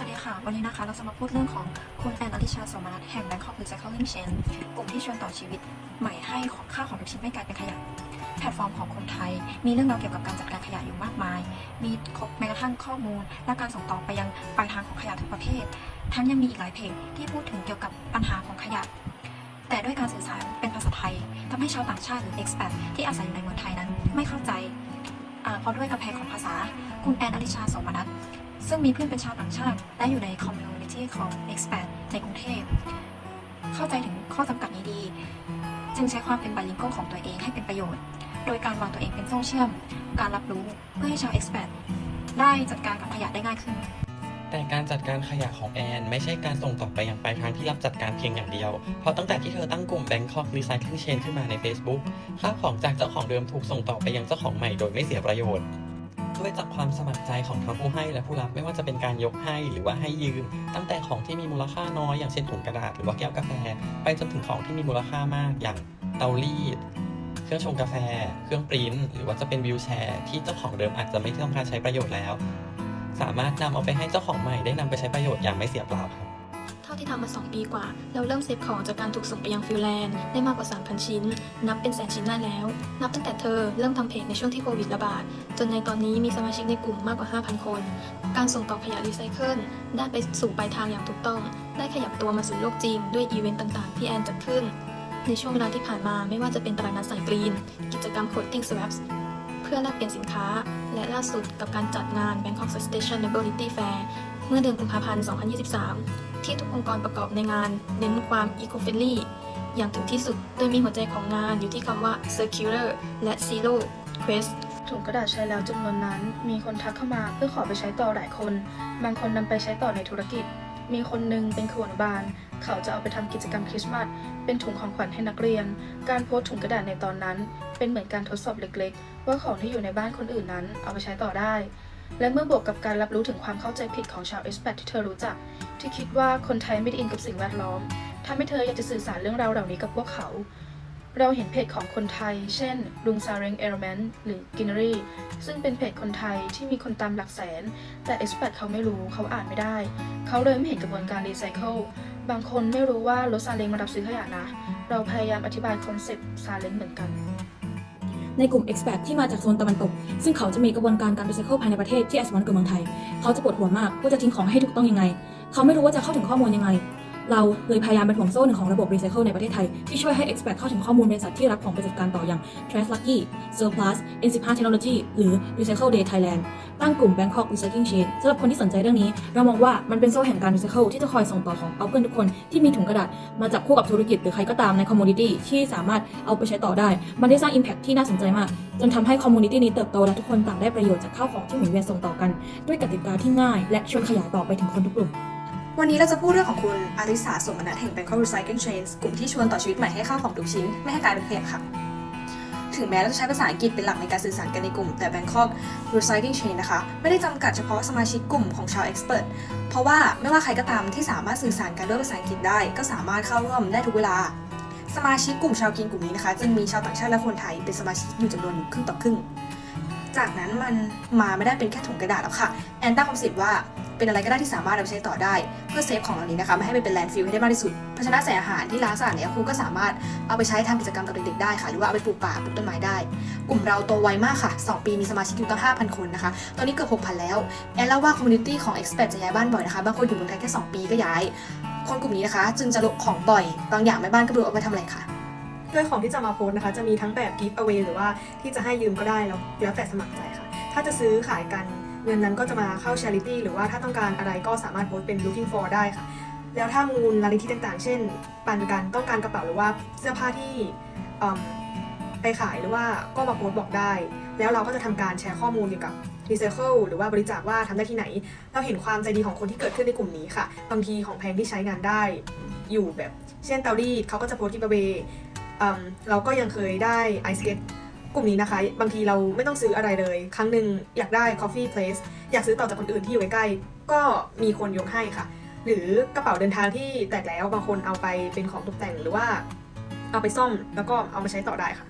สวัสดีค่ะ วันนี้นะคะเราจะมาพูดเรื่องของคุณแอนอลิชาสมนัทแห่ง Bangkok Recycling Chain กลุ่มที่ชวนต่อชีวิต ใหม่ให้ค่าของทุกชิ้นไม่กลายเป็นขยะ แพลตฟอร์มของคนไทย มีเรื่องราวเกี่ยวกับการจัดการขยะอยู่มากมาย มีครบแม้กระทั่งข้อมูล และการส่งต่อไปยังปลายทางของขยะทุกประเภท ทั้งยังมีอีกหลายเพจที่พูดถึงเกี่ยวกับปัญหาของขยะ แต่ด้วยการสื่อสารเป็นภาษาไทยทำให้ชาวต่างชาติหรือ expat ที่อาศัยอยู่ในเมืองไทยนั้น ไม่เข้าใจเพราะด้วยกำแพงของภาษา คุณแอนอลิชาสมนัท ซึ่งมีเพื่อนเป็นชาวต่างชาติ และอยู่ในคอมมูนิตี้ของ expat ในกรุงเทพ เข้าใจถึงข้อจำกัดนี้ดี จึงใช้ความเป็น bilingual ของตัวเองให้เป็นประโยชน์ โดยการวางตัวเองเป็นโซ่เชื่อม การรับรู้เพื่อให้ชาว expat ได้จัดการกับขยะได้ง่ายขึ้น แต่การจัดการขยะของแอน ไม่ใช่การส่งต่อไปยังปลายทางที่รับจัดการเพียงอย่างเดียว เพราะตั้งแต่ที่เธอตั้งกลุ่ม Bangkok Recycling Chain ขึ้นมาใน Facebook ข้าวของจากเจ้าของเดิมถูกส่งต่อไปยังเจ้าของใหม่โดยไม่เสียประโยชน์ ด้วยจากความสมัครใจของทั้งผู้ให้และผู้รับไม่ว่าจะเป็นการยกให้หรือว่าให้ยืม ตั้งแต่ของที่มีมูลค่าน้อยอย่างเช่นถุงกระดาษหรือว่าแก้วกาแฟ ไปจนถึงของที่มีมูลค่ามากอย่างเตารีด เครื่องชงกาแฟ เครื่องปริ้นท์หรือว่าจะเป็นวิวแชร์ ที่เจ้าของเดิมอาจจะไม่ต้องการใช้ประโยชน์แล้ว สามารถนำเอาไปให้เจ้าของใหม่ได้นำไปใช้ประโยชน์อย่างไม่เสียเปล่าครับ ท่าที่ทำมา 2 ปีกว่า เราเริ่มเซฟของจากการถูกส่งไปยังฟิลแลนด์ได้มากกว่า 3,000 ชิ้น นับเป็นแสนชิ้นได้แล้ว นับตั้งแต่เธอเริ่มทำเพจในช่วงที่โควิดระบาด จนในตอนนี้มีสมาชิกในกลุ่มมากกว่า 5,000 คน การส่งต่อขยะรีไซเคิลได้ไปสู่ปลายทางอย่างถูกต้อง ได้ขยับตัวมาสู่โลกจริงด้วยอีเวนต์ต่างๆ ที่แอนจัดขึ้น ในช่วงเวลาที่ผ่านมาไม่ว่าจะเป็นตลาดนัดสายกรีน กิจกรรม Coating Swaps เพื่อแลกเปลี่ยนสินค้า และล่าสุดกับการจัดงาน Bangkok Sustainability Fair เมื่อเดือนกุมภาพันธ์ 2023 ที่ทุกองค์กรประกอบในงาน เน้นความ eco-friendly อย่างถึงที่สุด โดยมีหัวใจของงานอยู่ที่คำว่า circular และ zero waste ถุงกระดาษใช้แล้วจำนวนนั้น มีคนทักเข้ามาเพื่อขอไปใช้ต่อหลายคน บางคนนำไปใช้ต่อในธุรกิจ มีคนหนึ่งเป็นครูอนุบาล เขาจะเอาไปทำกิจกรรมคริสต์มาส เป็นถุงของขวัญให้นักเรียน การโพสถุงกระดาษในตอนนั้น เป็นเหมือนการทดสอบเล็กๆ ว่าของที่อยู่ในบ้านคนอื่นนั้น เอาไปใช้ต่อได้ และเมื่อบวกกับการรับรู้ถึงความเข้าใจผิดของชาวเอสแปที่เธอรู้จัก ที่คิดว่าคนไทยไม่ได้อินกับสิ่งแวดล้อมทำให้เธออยากจะสื่อสารเรื่องราวเหล่านี้กับพวกเขา เราเห็นเพจของคนไทย เช่นลุงซาเรงเอร์แมนหรือกินรีซึ่งเป็นเพจคนไทยที่มีคนตามหลักแสน แต่ expat เขาไม่รู้เขาอ่านไม่ได้ เขาเลยไม่เห็นกระบวนการรีไซเคิลบางคนไม่รู้ว่ารถซาเล้งมารับซื้อขยะนะ เราพยายามอธิบายคอนเซ็ปต์ซาเล้งเหมือนกัน ในกลุ่ม expat ที่มาจากโซนตะวันตก ซึ่งเขาจะมีกระบวนการการรีไซเคิลภายในประเทศที่แอสวานกว่าเมืองไทย เขาจะปวดหัวมากว่าจะทิ้งของให้ถูกต้องยังไง เขาไม่รู้ว่าจะเข้าถึงข้อมูลยังไง เราเลยพยายามเป็นห่วงโซ่หนึ่งของระบบรีไซเคิลในประเทศไทย ที่ช่วยให้ expat เข้าถึงข้อมูลบริษัทที่รับของไปจัดการต่ออย่าง Trash Lucky Surplus N15 Technology หรือ Recycle Day Thailand ตั้งกลุ่ม Bangkok Recycling Chain สำหรับคนที่สนใจเรื่องนี้ เรามองว่ามันเป็นโซ่แห่งการรีไซเคิลที่จะคอยส่งต่อของเอาเพื่อนทุกคนที่มีถุงกระดาษ มาจับคู่กับธุรกิจหรือใครก็ตามในคอมมูนิตี้ที่สามารถเอาไปใช้ต่อได้ มันได้สร้าง Impact ที่น่าสนใจมาก จนทำให้คอมมูนิตี้นี้เติบโตและทุกคนต่างได้ประโยชน์จากข้าวของที่หมุนเวียนส่งต่อกัน ด้วยกติกาที่ง่าย และชวนขยายต่อไปถึงคนทุกกลุ่ม วันนี้เราจะพูดเรื่องของคุณอาริสาสมนัทแห่ง Bangkok Recycling Chains กลุ่มที่ชวนต่อชีวิตใหม่ให้ข้าวของทุกชิ้น ไม่ให้กลายเป็นขยะค่ะ ถึงแม้เราจะใช้ภาษาอังกฤษเป็นหลักในการสื่อสารกันในกลุ่ม แต่ Bangkok Recycling Chain นะคะ ไม่ได้จำกัดเฉพาะสมาชิกกลุ่มของชาว expert เพราะว่าไม่ว่าใครก็ตามที่สามารถสื่อสารกันด้วยภาษาอังกฤษได้ ก็สามารถเข้าร่วมได้ทุกเวลา สมาชิกกลุ่มชาวกินกลุ่มนี้นะคะจึงมีชาวต่างชาติและคนไทยเป็นสมาชิกอยู่จำนวนครึ่งต่อครึ่ง จากนั้นมันมาไม่ได้เป็นแค่ถุงกระดาษแล้วค่ะแอนตั้งคอนเซ็ปต์ว่า เป็นอะไรก็ได้ที่สามารถเอาไปใช้ต่อได้ เพื่อเซฟของเหล่านี้นะคะไม่ให้มันเป็นแลนด์ฟิลให้ได้มากที่สุดภาชนะใส่อาหารที่ล้างสะอาดเนี่ยครูก็สามารถเอาไปใช้ทำกิจกรรมกับเด็กๆได้ค่ะ หรือว่าเอาไปปลูกป่าปลูกต้นไม้ได้ กลุ่มเราโตไวมากค่ะ 2 ปีมีสมาชิกอยู่ตั้ง 5,000 คนนะคะ ตอนนี้เกือบ6,000 แล้ว แอนเล่าว่าคอมมูนิตี้ของ expat จะย้ายบ้านบ่อยนะคะ บางคนอยู่เมืองไทยแค่2ปีก็ย้าย คนกลุ่มนี้นะคะ จึงจะลดของบ่อย บางอย่างแม่บ้านก็ไม่รู้เอาไปทำอะไรค่ะด้วยของที่จะมาโพสนะคะ จะมีทั้งแบบ give away หรือว่าที่จะให้ยืมก็ได้แล้วแล้วแต่สมัครใจค่ะ ถ้าจะซื้อขายกัน เงินนั้นก็จะมาเข้า charity หรือว่าถ้าต้องการอะไรก็สามารถโพสต์เป็น looking for ได้ค่ะ แล้วถ้ามูลลนิธิต่างๆ เช่น ปันกันต้องการกระเป๋าหรือว่าเสื้อผ้าที่ไปขายหรือว่าก็มาโพสต์บอกได้ แล้วเราก็จะทำการแชร์ข้อมูลเกี่ยวกับ recycle หรือว่าบริจาคว่าทำได้ที่ไหน เราเห็นความใจดีของคนที่เกิดขึ้นในกลุ่มนี้ค่ะ บางทีของแพงที่ใช้งานได้อยู่แบบ เช่นเตารีดเขาก็จะโพสต์ giveaway อืมเราก็ยังเคยได้ไอสเก็ต กลุ่มนี้นะคะ บางทีเราไม่ต้องซื้ออะไรเลย ครั้งหนึ่งอยากได้ coffee place อยากซื้อต่อจากคนอื่นที่อยู่ใกล้ๆก็มีคนยกให้ค่ะ หรือกระเป๋าเดินทางที่แตกแล้วบางคนเอาไปเป็นของตกแต่งหรือว่าเอาไปซ่อมแล้วก็เอามาใช้ต่อได้ค่ะ